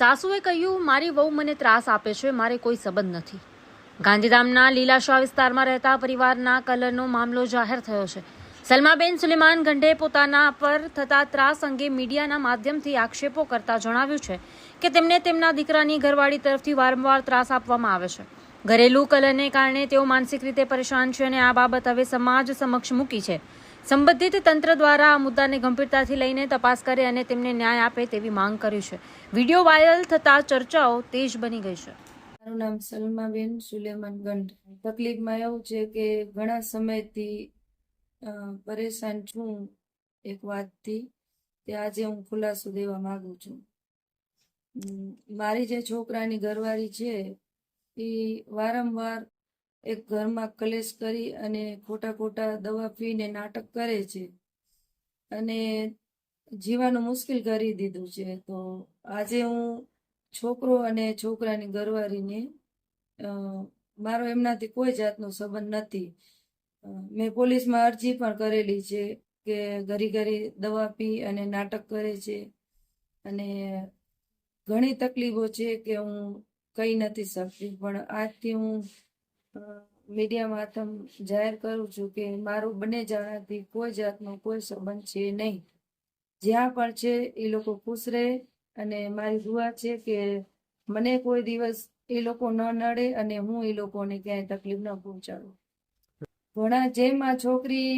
સાસુએ કહ્યું, મારી વહુ મને ત્રાસ આપે છે, મારે કોઈ સંબંધ નથી. ગાંધીધામના લીલાશાહ વિસ્તારમાં રહેતા પરિવારના કલરનો મામલો જાહેર થયો છે. સલમાબેન સુલેમાન ગંઢે પોતાના પર થતા ત્રાસ અંગે મીડિયાના માધ્યમથી આક્ષેપો કરતા જણાવ્યું છે કે તેમને તેમના દીકરાની ઘરવાળી તરફથી વારંવાર ત્રાસ આપવામાં આવે છે. ઘરેલું કલરને કારણે તેઓ માનસિક રીતે પરેશાન છે અને આ બાબત હવે સમાજ સમક્ષ મૂકી છે. સંબંધિત તંત્ર દ્વારા આ મુદ્દાને ગંભીરતાથી લઈને તપાસ કરે અને તેમને ન્યાય આપે તેવી માંગ કરી છે. વીડિયો વાયરલ થતા ચર્ચાઓ તેજ બની ગઈ છે. મારું નામ સલમાબેન સુલેમાન ગંડ. તકલીફમાં એવું છે કે ઘણા સમયથી પરેશાન છું એક વાતથી તે આજે હું ખુલાસો દેવા માંગુ છું. મારી જે છોકરાની ઘરવાળી છે એ વારંવાર એક ઘરમાં કલેશ કરી અને ખોટા ખોટા દવા પીને નાટક કરે છે. અને જીવાનું મુશ્કેલ કરી દીધું છે. તો આજે હું છોકરો અને છોકરાની ઘરવાળીને મારો એમનાથી કોઈ જાતનો સંબંધ નથી. મેં પોલીસમાં અરજી પણ કરેલી છે કે ઘરી ઘરી દવા પી અને નાટક કરે છે. અને ઘણી તકલીફો છે કે હું કહી નથી શકતી. પણ આજથી હું મીડિયા માધ્યમ જાહેર કરું છું કે મારું બંને જણાથી કોઈ જાતનો કોઈ સંબંધ છે નહીં. જ્યાં પણ છે એ લોકો ખુશ રહે અને મારી દુઆ છે કે મને કોઈ દિવસ એ લોકો ન નડે અને હું એ લોકોને ક્યાંય તકલીફ ન પહોંચાડું. ઘણા જેમાં છોકરી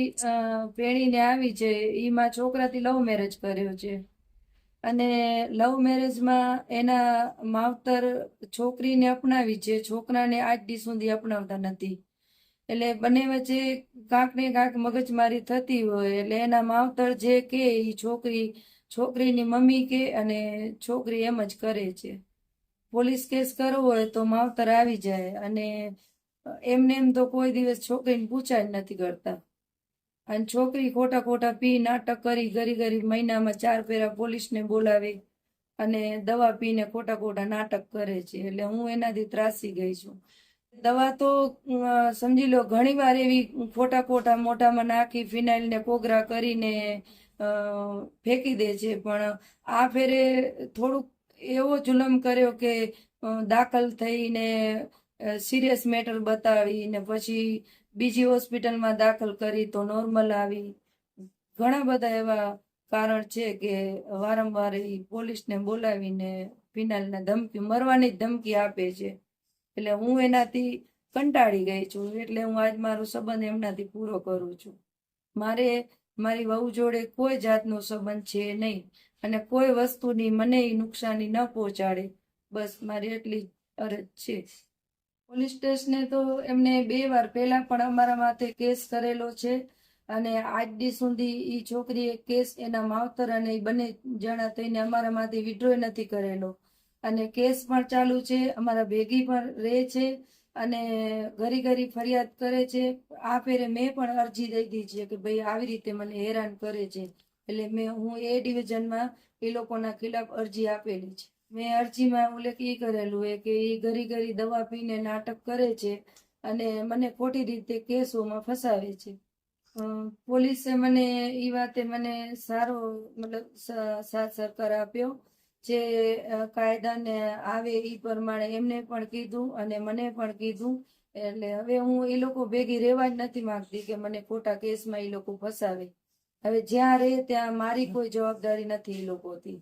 પેણીને આવી છે, એમાં છોકરાથી લવ મેરેજ કર્યો છે. અને લવ મેરેજમાં એના માવતર છોકરીને અપનાવી છે છોકરાને આજ દી સુધી અપનાવતા નથી. એટલે બંને વચ્ચે કાંક ને કાંક મગજમારી થતી હોય, એટલે એના માવતર જે કે એ છોકરી, છોકરીની મમ્મી કે અને છોકરી એમ જ કરે છે. પોલીસ કેસ કરવો હોય તો માવતર આવી જાય અને એમને એમ તો કોઈ દિવસ છોકરીને પૂછાય નથી કરતા. અને છોકરી ખોટા ખોટા પી, નાટક કરી, ગરી ગરી મહિનામાં ચાર ફેરા પોલીસને બોલાવે અને દવા પીને ખોટા ખોટા નાટક કરે છે. એટલે હું એનાથી ત્રાસી ગઈ છું. દવા તો સમજી લો, ઘણી વાર એવી ખોટા ખોટા મોઢામાં નાખી, ફિનાઇલને કોગરા કરીને ફેંકી દે છે. પણ આ ફેરે થોડુંક એવો જુલમ કર્યો કે દાખલ થઈને સિરિયસ મેટર બતાવી ને પછી બીજી હોસ્પિટલમાં દાખલ કરી તો નોર્મલ આવી. ઘણા બધા એવા કારણ છે કે વારંવાર એ પોલીસને બોલાવીને ફિનાઇલને ધમકી, મરવાની ધમકી આપે છે. એટલે હું એનાથી કંટાળી ગઈ છું. એટલે હું આજ મારો સંબંધ એમનાથી પૂરો કરું છું. મારે, મારી વહુ જોડે કોઈ જાતનો સંબંધ છે નહીં. અને કોઈ વસ્તુની મને નુકસાની ન પહોંચાડે. બસ મારી એટલી અરજ છે. પોલીસ સ્ટેશને તો એમને બે વાર પહેલા પણ અમારા માથે કેસ કરેલો છે અને આજ દી સુધી એ છોકરીએ કેસ એના માવતર અને એ બંને જણા થઈને અમારા માથે વિડ્રોય નથી કરેલો. અને કેસ પણ ચાલુ છે, અમારા ભેગી પણ રહે છે અને ઘરી ઘરી ફરિયાદ કરે છે. આ ફેરે મેં પણ અરજી દઈ દીધી છે કે ભાઈ આવી રીતે મને હેરાન કરે છે. એટલે મેં હું એ ડિવિઝનમાં એ લોકોના ખિલાફ અરજી આપેલી છે. મેં અરજીમાં ઉલ્લેખ એ કરેલું હોય કે એ ઘરી ઘરી દવા પીને નાટક કરે છે અને મને ખોટી રીતે કેસોમાં ફસાવે છે. પોલીસે મને એ વાતે મને સારો, મતલબ સાથ સહકાર આપ્યો જે કાયદાને આવે એ પ્રમાણે એમને પણ કીધું અને મને પણ કીધું. એટલે હવે હું એ લોકો ભેગી રહેવા જ નથી માંગતી કે મને ખોટા કેસમાં એ લોકો ફસાવે. હવે જ્યાં રહે ત્યાં મારી કોઈ જવાબદારી નથી એ લોકોથી.